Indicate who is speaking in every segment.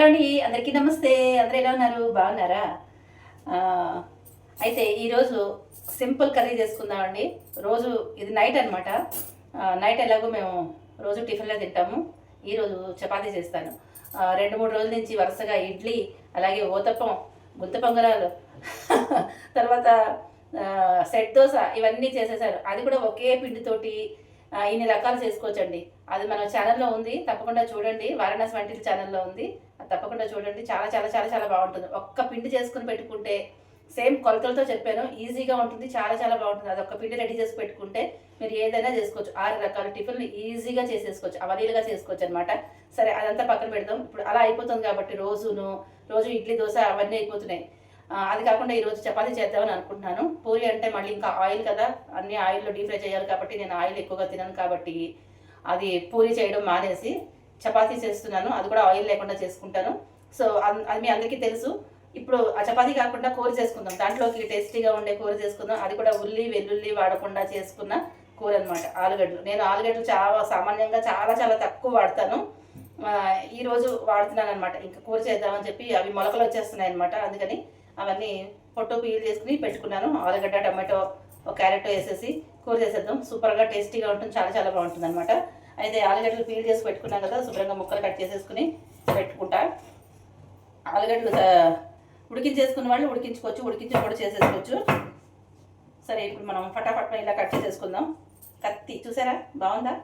Speaker 1: Hello అండి అందరికీ నమస్తే. అందరూ ఎలా ఉన్నారు? బాగున్నారా? అయితే ఈరోజు సింపుల్ కర్రీ చేసుకుందామండి. రోజు ఇది నైట్ అనమాట నైట్ ఎలాగో మేము రోజు టిఫిన్లో తింటాము. ఈరోజు చపాతీ చేస్తాను. రెండు మూడు రోజుల నుంచి వరుసగా ఇడ్లీ అలాగే ఓతప్పం గుంత పొంగరాలు తర్వాత సెట్ దోశ ఇవన్నీ చేసేసారు. అది కూడా ఒకే పిండితోటి ఇన్ని రకాలు చేసుకోవచ్చండి. అది మన ఛానల్లో ఉంది. తప్పకుండా చూడండి. వారణాసి వంటిల ఛానల్లో ఉంది. తప్పకుండా చూడండి. చాలా చాలా చాలా చాలా బాగుంటుంది. ఒక్క పిండి చేసుకుని పెట్టుకుంటే సేమ్ కొలతలతో చెప్పాను ఈజీగా ఉంటుంది. చాలా చాలా బాగుంటుంది. అది ఒక్క పిండి రెడీ చేసి పెట్టుకుంటే మీరు ఏదైనా చేసుకోవచ్చు. ఆరు రకాల టిఫిన్లు ఈజీగా చేసేసుకోవచ్చు. అవలీలుగా చేసుకోవచ్చు అనమాట సరే అదంతా పక్కన పెడదాం. ఇప్పుడు అలా అయిపోతుంది కాబట్టి రోజును రోజు ఇడ్లీ దోశ అవన్నీ అయిపోతున్నాయి. అది కాకుండా ఈరోజు చపాతీ చేద్దామని అనుకుంటున్నాను. పూరి అంటే మళ్ళీ ఇంకా ఆయిల్ కదా. అన్ని ఆయిల్లో డీప్ ఫ్రై చేయాలి కాబట్టి నేను ఆయిల్ ఎక్కువగా తినను కాబట్టి అది పూరి చేయడం మానేసి చపాతీ చేస్తున్నాను. అది కూడా ఆయిల్ లేకుండా చేసుకుంటాను. సో అన్- అది మీ అందరికీ తెలుసు. ఇప్పుడు ఆ చపాతీ కాకుండా కూర చేసుకుందాం. దాంట్లోకి టేస్టీగా ఉండే కూర చేసుకుందాం. అది కూడా ఉల్లి వెల్లుల్లి వాడకుండా చేసుకున్న కూర అనమాట ఆలుగడ్డలు. నేను ఆలుగడ్డలు చాలా సామాన్యంగా చాలా చాలా తక్కువ వాడతాను. ఈరోజు వాడుతున్నాను అనమాట ఇంకా కూర చేద్దామని చెప్పి అవి మొలకలు వచ్చేస్తున్నాయి అనమాట అందుకని అవన్నీ పొట్టు పీల్ చేసుకుని పెట్టుకున్నాను. ఆలుగడ్డ టమాటో క్యారెట్ వేసేసి కూర చేసేద్దాం. సూపర్గా టేస్టీగా ఉంటుంది. చాలా చాలా బాగుంటుంది అనమాట అయితే ఆలుగడ్డలు పీల్ చేసి పెట్టుకున్నాం కదా శుభ్రంగా ముక్కలు కట్ చేసేసుకుని పెట్టుకుంటా. ఆలుగడ్డలు ఉడికించేసుకున్న వాళ్ళు ఉడికించుకోవచ్చు ఉడికించి కూడా చేసేసుకోవచ్చు. సరే ఇప్పుడు మనం ఫటాఫట్ ఇలా కట్ చేసేసుకుందాం. కత్తి చూసారా? బాగుందా?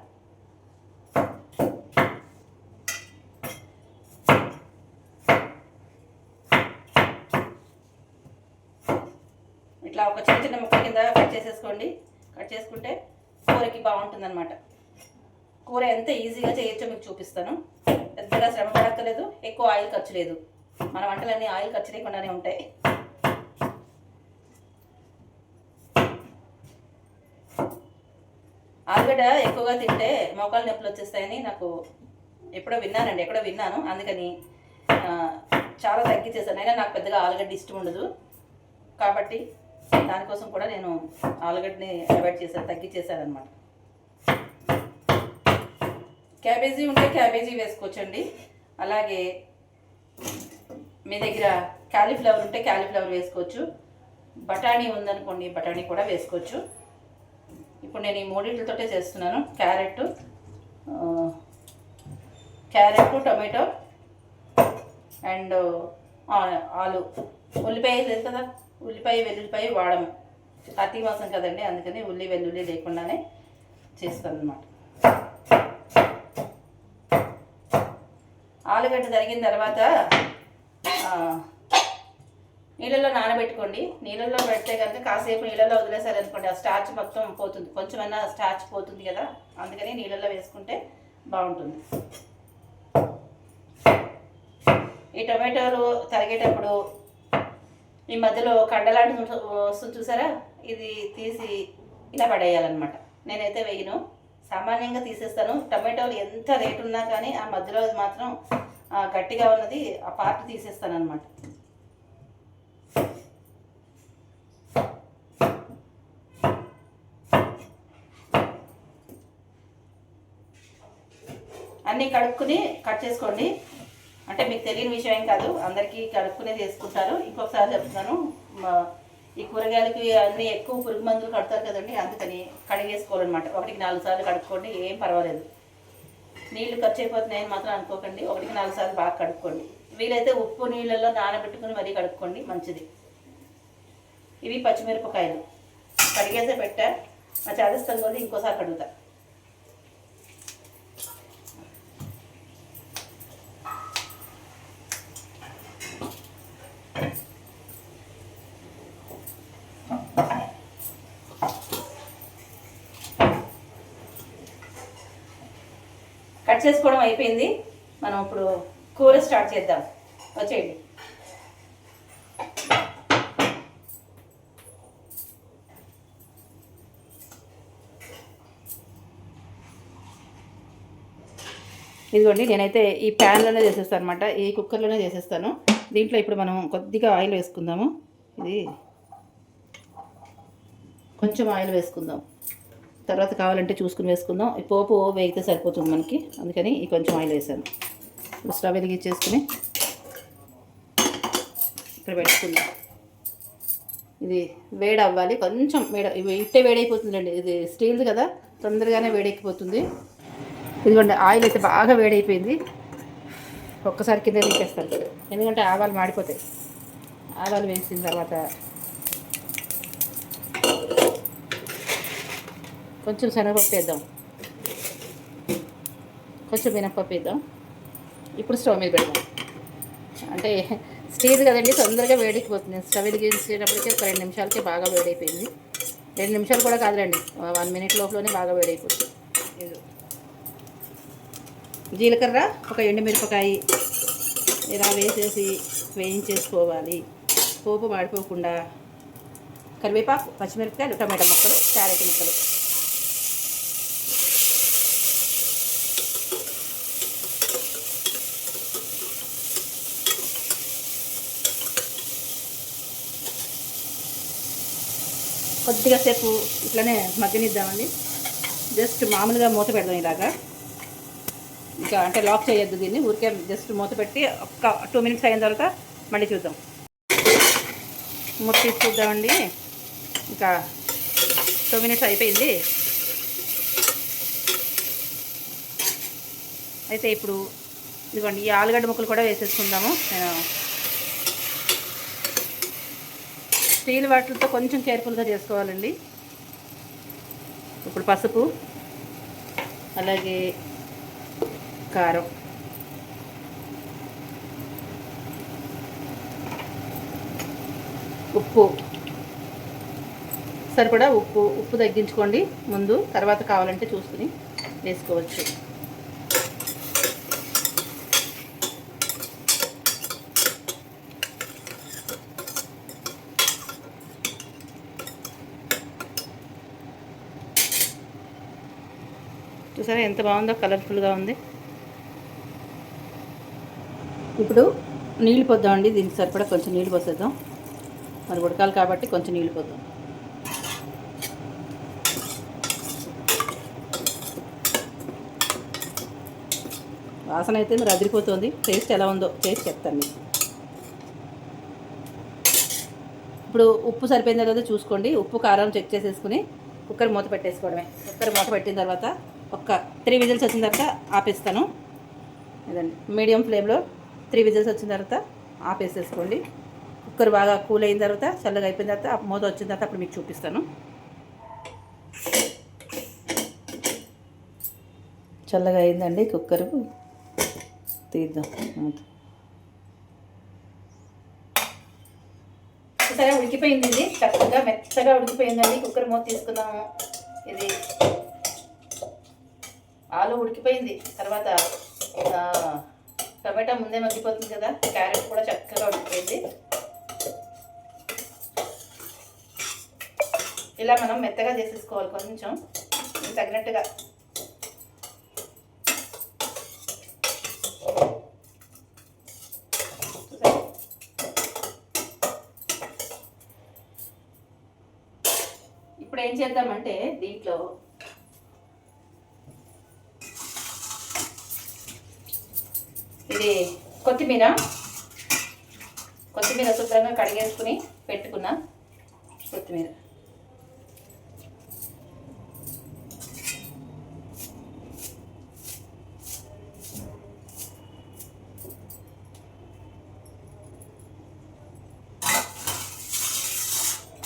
Speaker 1: ఇట్లా ఒక చిన్న చిన్న ముక్క కింద కట్ చేసేసుకోండి. కట్ చేసుకుంటే కూరకి బాగుంటుంది అనమాట కూర ఎంత ఈజీగా చేయొచ్చో మీకు చూపిస్తాను. పెద్దగా శ్రమ పడక్కలేదు ఎక్కువ ఆయిల్ ఖర్చు లేదు. మన వంటలన్నీ ఆయిల్ ఖర్చు లేకుండానే ఉంటాయి. ఆలుగడ్డ ఎక్కువగా తింటే మోకాలు నొప్పులు వచ్చేస్తాయని నాకు ఎప్పుడో విన్నానండి ఎక్కడో విన్నాను. అందుకని చాలా తగ్గించేసాను అయినా నాకు పెద్దగా ఆలుగడ్డ ఇష్టం ఉండదు. కాబట్టి దానికోసం కూడా నేను ఆలుగడ్డని అవాయిడ్ చేశాను తగ్గించేశాను అనమాట క్యాబేజీ ఉంటే క్యాబేజీ వేసుకోవచ్చండి. అలాగే మీ దగ్గర క్యాలీఫ్లవర్ ఉంటే క్యాలీఫ్లవర్ వేసుకోవచ్చు. బఠానీ ఉందనుకోండి బఠానీ కూడా వేసుకోవచ్చు. ఇప్పుడు నేను ఈ మూడింటితోటే చేస్తున్నాను. క్యారెట్ క్యారెట్ టొమాటో అండ్ ఆలు. ఉల్లిపాయ లేదు కదా? ఉల్లిపాయ వెల్లుల్లిపాయ వాడము. కార్తీక మాసం కదండి అందుకని ఉల్లి వెల్లుల్లి లేకుండానే చేస్తాను అనమాట ఆలుగడ్డ తరిగిన తర్వాత నీళ్ళల్లో నీళ్ళలో నానబెట్టుకోండి. నీళ్ళల్లో పెడితే కనుక కాసేపు నీళ్ళలో వదిలేసారనుకోండి ఆ స్టార్చ్ మొత్తం పోతుంది. కొంచెమైనా స్టార్చ్ పోతుంది కదా అందుకని నీళ్ళలో వేసుకుంటే బాగుంటుంది. ఈ టొమాటోలు తరిగేటప్పుడు ఈ మధ్యలో కండలాంటి వస్తుంది చూసారా? ఇది తీసి ఇలా పడేయాలన్నమాట. నేనైతే వేయను. సామాన్యంగా తీసేస్తాను. టమాటోలు ఎంత రేటు ఉన్నా కానీ ఆ మధ్యలో మాత్రం గట్టిగా ఉన్నది ఆ పార్ట్ తీసేస్తాను అనమాట అన్నీ కడుక్కుని కట్ చేసుకోండి. అంటే మీకు తెలియని విషయం ఏం కాదు అందరికీ కడుక్కునే చేసుకుంటారు. ఇంకొకసారి చెప్తున్నాను ఈ కూరగాయలకి అన్ని ఎక్కువ పురుగు మందులు కడతారు కదండి అందుకని కడిగేసుకోవాలన్నమాట. ఒకటికి నాలుగు సార్లు కడుక్కోండి ఏం పర్వాలేదు. నీళ్ళు ఖర్చు అయిపోతున్నాయని మాత్రం అనుకోకండి. ఒకటికి నాలుగు సార్లు బాగా కడుక్కోండి. వీలైతే ఉప్పు నీళ్ళల్లో నానబెట్టుకుని మరీ కడుక్కోండి. మంచిది. ఇవి పచ్చిమిరపకాయలు. కడిగేసే పెట్టా. మా చేదస్తాం కొద్ది ఇంకోసారి కడుగుతా. కట్ చేసుకోవడం అయిపోయింది. మనం ఇప్పుడు కూర స్టార్ట్ చేద్దాం. వచ్చేయండి. ఇదిగోండి నేనైతే ఈ ప్యాన్లోనే చేసేస్తాను అనమాట ఈ కుక్కర్లోనే చేసేస్తాను. దీంట్లో ఇప్పుడు మనం కొద్దిగా ఆయిల్ వేసుకుందాము. ఇది కొంచెం ఆయిల్ వేసుకుందాం. తర్వాత కావాలంటే చూసుకుని వేసుకుందాం. ఈ పోపు వేగితే సరిపోతుంది మనకి. అందుకని ఈ కొంచెం ఆయిల్ వేసాను. ఇప్పుడు స్టవ్ వెలిగించేసుకుని ఇక్కడ పెట్టుకుందాం. ఇది వేడి అవ్వాలి. కొంచెం వేడి ఇట్టే వేడైపోతుందండి. ఇది స్టీల్ది కదా తొందరగానే వేడెక్కిపోతుంది. ఇదిగోండి ఆయిల్ అయితే బాగా వేడైపోయింది. ఒక్కసారి కింద తీసేస్తాను ఎందుకంటే ఆవాలు మాడిపోతాయి. ఆవాలు వేసిన తర్వాత కొంచెం శనగపప్పు వేద్దాం. కొంచెం మినప్పప్పు వేద్దాం. ఇప్పుడు స్టవ్ మీద పెడదాం. అంటే స్టీల్ కదండి తొందరగా వేడికిపోతుంది స్టవ్ వెలిగించేటప్పటికే ఒక రెండు నిమిషాలకే బాగా వేడైపోయింది. రెండు నిమిషాలు కూడా కాదులేండి వన్ మినిట్ లోపలనే బాగా వేడైపోతుంది. జీలకర్ర ఒక ఎండుమిరపకాయ ఇలా వేసేసి వేయించేసుకోవాలి. పోపు మాడిపోకుండా కరివేపాకు పచ్చిమిరపకాయలు టమాటా ముక్కలు క్యారెట్ ముక్కలు. కొద్దిగా సేపు ఇట్లానే మగ్గనిద్దామండి. జస్ట్ మామూలుగా మూత పెడదాం ఇలాగా. ఇంకా అంటే లాక్ చేయొద్దు దీన్ని ఊరికే జస్ట్ మూత పెట్టి ఒక్క టూ మినిట్స్ అయిన తర్వాత మళ్ళీ చూద్దాం. మూత తీసి చూద్దామండి. ఇంకా టూ మినిట్స్ అయిపోయింది. అయితే ఇప్పుడు ఇదిగోండి ఈ ఆలుగడ్డ ముక్కలు కూడా వేసేసుకుందాము. నేను స్టీల్ వాటితో కొంచెం కేర్ఫుల్గా చేసుకోవాలండి. ఇప్పుడు పసుపు అలాగే కారం. ఉప్పు. సరిపడా ఉప్పు ఉప్పు తగ్గించుకోండి. ముందు తర్వాత కావాలంటే చూసుకుని వేసుకోవచ్చు. చూసారా ఎంత బాగుందో కలర్ఫుల్గా ఉంది. ఇప్పుడు నీళ్ళు పోద్దామండి దీనికి సరిపడా కొంచెం నీళ్ళు పోసేద్దాం. మరి ఉడకాలి కాబట్టి కొంచెం నీళ్ళు పోద్దాం. వాసన అయితే మరి అదిరిపోతుంది. టేస్ట్ ఎలా ఉందో టేస్ట్ చెప్తాను మీకు. ఇప్పుడు ఉప్పు సరిపోయిందో లేదో చూసుకోండి. ఉప్పు కారం చెక్ చేసేసుకుని కుక్కర్ మూత పెట్టేసుకోవడమే. కుక్కర్ మూత పెట్టిన తర్వాత ఒక త్రీ విజిల్స్ వచ్చిన తర్వాత ఆపేస్తాను. ఇదండి. మీడియం ఫ్లేమ్లో త్రీ విజిల్స్ వచ్చిన తర్వాత ఆపేసేసుకోండి. కుక్కర్ బాగా కూల్ అయిన తర్వాత చల్లగా అయిపోయిన తర్వాత మూత వచ్చిన తర్వాత అప్పుడు మీకు చూపిస్తాను. చల్లగా అయిందండి కుక్కర్. తీద్దాం మూత. సరే ఉడికిపోయింది ఇది. చక్కగా మెత్తగా ఉడికిపోయిందండి. కుక్కర్ మూత తీసుకున్నాము ఇది ఆలు ఉడికిపోయింది. తర్వాత టమాటా ముందే మగ్గిపోతుంది కదా క్యారెట్ కూడా చక్కగా ఉడికిపోయింది. ఇలా మనం మెత్తగా చేసేసుకోవాలి కొంచెం తగినట్టుగా. ఇప్పుడు ఏం చేద్దామంటే దీంట్లో ఇది కొత్తిమీర. కొత్తిమీర శుభ్రంగా కడిగేసుకుని పెట్టుకున్న. కొత్తిమీర.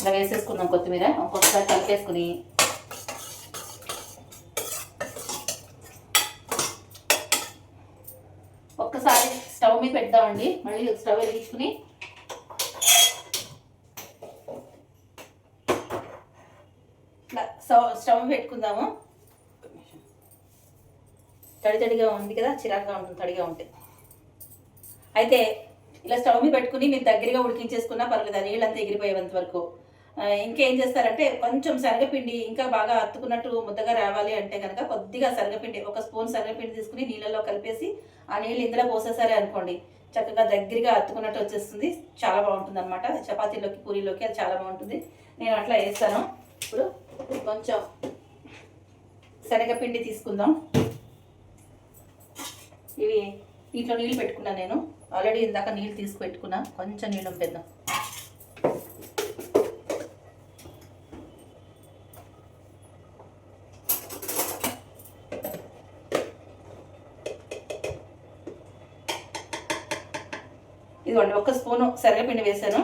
Speaker 1: ఇలా వేసేసుకున్నాం కొత్తిమీర. ఒక్కొక్కసారి కలిపేసుకుని ఒక్కసారి స్టవ్ మీద పెడదామండి మళ్ళీ స్టవ్ వెలిగించుకుని. ఇట్లా స్టవ్ స్టవ్ పెట్టుకుందాము. తడి తడిగా ఉంది కదా చిరాకుగా ఉంటుంది తడిగా ఉంటే. అయితే ఇలా స్టవ్ మీద పెట్టుకుని మీరు దగ్గరగా ఉడికించేసుకున్నా పర్లేదు ఆ నీళ్ళంతా ఎగిరిపోయేంత వరకు. ఇంకేం చేస్తారంటే కొంచెం శనగపిండి ఇంకా బాగా అత్తుకున్నట్టు ముద్దగా రావాలి అంటే కనుక కొద్దిగా శనగపిండి ఒక స్పూన్ శనగపిండి తీసుకుని నీళ్ళలో కలిపేసి ఆ నీళ్ళు ఇందులో పోసేసారే అనుకోండి. చక్కగా దగ్గరగా అత్తుకున్నట్టు వచ్చేస్తుంది. చాలా బాగుంటుంది అనమాట చపాతీలోకి పూరీలోకి అది చాలా బాగుంటుంది. నేను అట్లా వేస్తాను. ఇప్పుడు కొంచెం శనగపిండి తీసుకుందాం. ఇవి దీంట్లో నీళ్ళు పెట్టుకున్నాను నేను. ఆల్రెడీ ఇందాక నీళ్ళు తీసి పెట్టుకున్నా. కొంచెం నీళ్ళు పెద్దాం ఇదిగోండి ఒక స్పూను శనగపిండి వేసాను.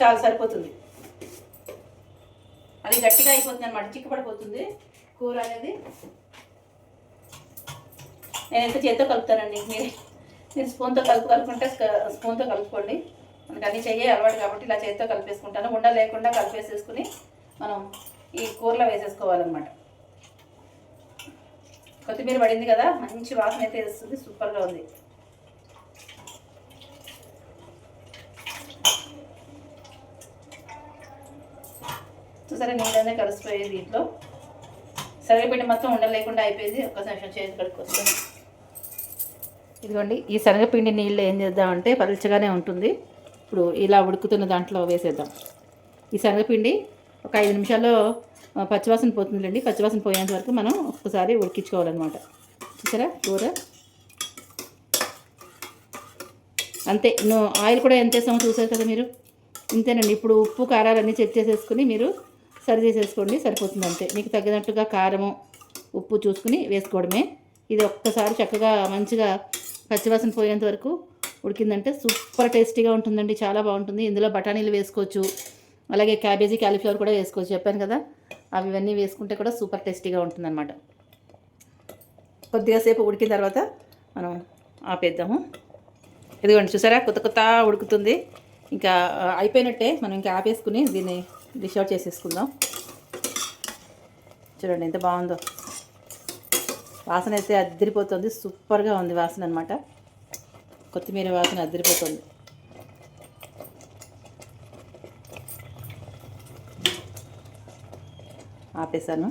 Speaker 1: చాలా సరిపోతుంది. అది గట్టిగా అయిపోతుంది అనమాట చిక్కపడిపోతుంది కూర అనేది. నేను ఎంత చేత్తో కలుపుతానండి మీరు. మీరు స్పూన్తో కలుపు కలుపుకుంటే స్పూన్తో కలుపుకోండి. మనకు అన్ని చెయ్యే అలవాటు కాబట్టి ఇలా చేతితో కలిపేసుకుంటాను. ఉండ లేకుండా కలిపేసేసుకుని మనం ఈ కూరలో వేసేసుకోవాలన్నమాట. కొత్తిమీర పడింది కదా మంచి వాసన అయితే వేస్తుంది సూపర్గా ఉంది. చూసారా నీళ్ళనే కలిసిపోయేది దీంట్లో. శనగపిండి మొత్తం ఉండలేకుండా అయిపోయింది. ఒక్కసారి నిమిషం చేతి కడుక్కొస్తాం ఇదిగోండి ఈ శనగపిండి నీళ్ళు ఏం చేద్దామంటే పలుచగానే ఉంటుంది. ఇప్పుడు ఇలా ఉడుకుతున్న దాంట్లో వేసేద్దాం. ఈ శనగపిండి ఒక ఐదు నిమిషాల్లో పచ్చివాసన పోతుందండి పచ్చివాసన పోయేంత వరకు మనం ఒక్కసారి ఉడికించుకోవాలన్నమాట. చూసారా? కూర? అంతే. నువ్వు ఆయిల్ కూడా ఎంత వేసామో చూసారు కదా మీరు? ఇంతేనండి. ఇప్పుడు ఉప్పు కారాలన్నీ చెక్ చేసేసుకుని మీరు సరి చేసేసుకోండి సరిపోతుంది అంతే మీకు తగినట్టుగా కారము ఉప్పు చూసుకుని వేసుకోవడమే. ఇది ఒక్కసారి చక్కగా మంచిగా పచ్చివాసన పోయేంత వరకు ఉడికిందంటే సూపర్ టేస్టీగా ఉంటుందండి చాలా బాగుంటుంది. ఇందులో బఠానీలు వేసుకోవచ్చు అలాగే క్యాబేజీ క్యాలీఫ్లవర్ కూడా వేసుకోవచ్చు. చెప్పాను కదా అవి ఇవన్నీ వేసుకుంటే కూడా సూపర్ టేస్టీగా ఉంటుందన్నమాట. కొద్దిగా సేపు ఉడికిన తర్వాత మనం ఆపేద్దాము. ఇదిగోండి చూసారా? కొత్త కొత్త ఉడుకుతుంది. ఇంకా అయిపోయినట్టే మనం ఇంకా ఆపేసుకుని దీన్ని డిష్ అవుట్ చేసేసుకుందాం. చూడండి ఎంత బాగుందో. వాసన అయితే అద్దరిపోతుంది సూపర్గా ఉంది వాసన అనమాట కొత్తిమీర వాసన అద్దరిపోతుంది ఆపేసాను.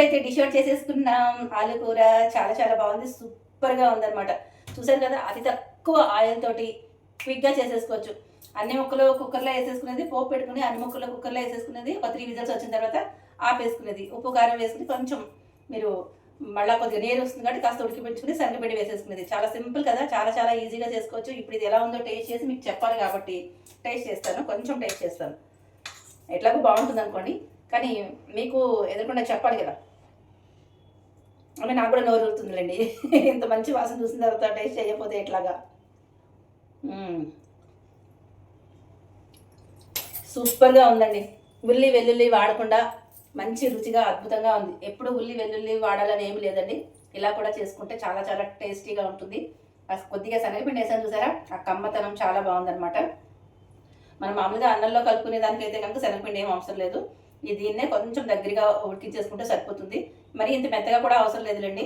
Speaker 1: అయితే డిష్ అవుట్ చేసేసుకున్నాం. ఆలు కూర చాలా చాలా బాగుంది. సూపర్గా ఉందన్నమాట. చూసారు కదా? అతి తక్కువ ఆయిల్ తోటి క్విక్గా చేసేసుకోవచ్చు. అన్ని ముక్కలు కుక్కర్లో వేసేసుకునేది పోపు పెట్టుకుని అన్ని ముక్కలు కుక్కర్లో వేసేసుకునేది ఒక త్రీ విజల్స్ వచ్చిన తర్వాత ఆపేసుకునేది. ఉప్పు కారం వేసుకుని కొంచెం మీరు మళ్ళీ కొద్దిగా నీరు వస్తుంది కాబట్టి కాస్త ఉడికిపించుకుని శనగపిండి వేసేసుకునేది. చాలా సింపుల్ కదా? చాలా చాలా ఈజీగా చేసుకోవచ్చు. ఇప్పుడు ఇది ఎలా ఉందో టేస్ట్ చేసి మీకు చెప్పాలి కాబట్టి టేస్ట్ చేస్తాను. కొంచెం టేస్ట్ చేస్తాను. ఎట్లాగో బాగుంటుంది అనుకోండి. కానీ మీకు ఎదుర్కొంటే చెప్పాలి కదా? అంటే నాకు కూడా నోరు ఊరుతుందిలేండి. ఇంత మంచి వాసన చూసిన తర్వాత టేస్ట్ చేయకపోతే ఎట్లాగా? సూపర్గా ఉందండి. ఉల్లి వెల్లుల్లి వాడకుండా మంచి రుచిగా అద్భుతంగా ఉంది. ఎప్పుడు ఉల్లి వెల్లుల్లి వాడాలని ఏమి లేదండి. ఇలా కూడా చేసుకుంటే చాలా చాలా టేస్టీగా ఉంటుంది. కొద్దిగా శనగపిండి వేసాను చూసారా? ఆ కమ్మతనం చాలా బాగుందనమాట మనం మామూలుగా అన్నంలో కలుపుకునే దానికైతే కనుక శనగపిండి ఏం అవసరం లేదు. ఈ దీన్నే కొంచెం దగ్గరగా ఉడికించేసుకుంటే సరిపోతుంది. మరి ఇంత మెత్తగా కూడా అవసరం లేదులేండి.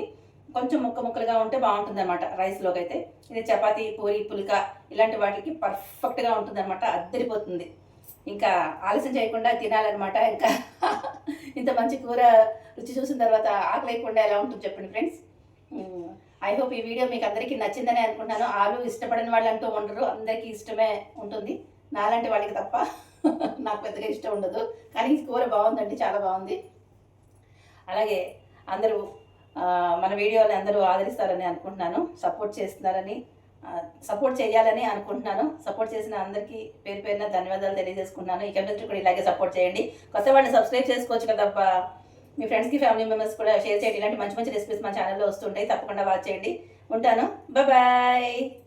Speaker 1: కొంచెం ముక్క ముక్కలుగా ఉంటే బాగుంటుంది అనమాట రైస్లోకి అయితే ఇది చపాతీ పూరి పుల్కా ఇలాంటి వాటికి పర్ఫెక్ట్గా ఉంటుంది అనమాట అద్దరిపోతుంది. ఇంకా ఆలస్యం చేయకుండా తినాలన్నమాట. ఇంకా ఇంత మంచి కూర రుచి చూసిన తర్వాత ఆకలి లేకుండా ఎలా ఉంటుంది చెప్పండి ఫ్రెండ్స్? ఐ హోప్ ఈ వీడియో మీకు అందరికీ నచ్చిందని అనుకుంటున్నాను. ఆలు ఇష్టపడని వాళ్ళు అంటూ ఉండరు. అందరికీ ఇష్టమే ఉంటుంది. నాలాంటి వాళ్ళకి తప్ప నాకు పెద్దగా ఇష్టం ఉండదు. కానీ కూర బాగుందండి చాలా బాగుంది. అలాగే అందరూ మన వీడియోని అందరూ ఆదరిస్తారని అనుకుంటున్నాను. సపోర్ట్ చేస్తున్నారని సపోర్ట్ చేయాలని అనుకుంటున్నాను. సపోర్ట్ చేసిన అందరికీ పేరు పేరున ధన్యవాదాలు తెలియజేసుకున్నాను. ఇక నుంచి కూడా ఇలాగే సపోర్ట్ చేయండి. కొత్త వాళ్ళని సబ్స్క్రైబ్ చేసుకోవచ్చు కదా మీ ఫ్రెండ్స్కి ఫ్యామిలీ మెంబర్స్ కూడా షేర్ చేయండి. ఇలాంటి మంచి మంచి రెసిపీస్ మా ఛానల్లో వస్తుంటాయి. తప్పకుండా వాచ్ చేయండి. ఉంటాను. బాయ్.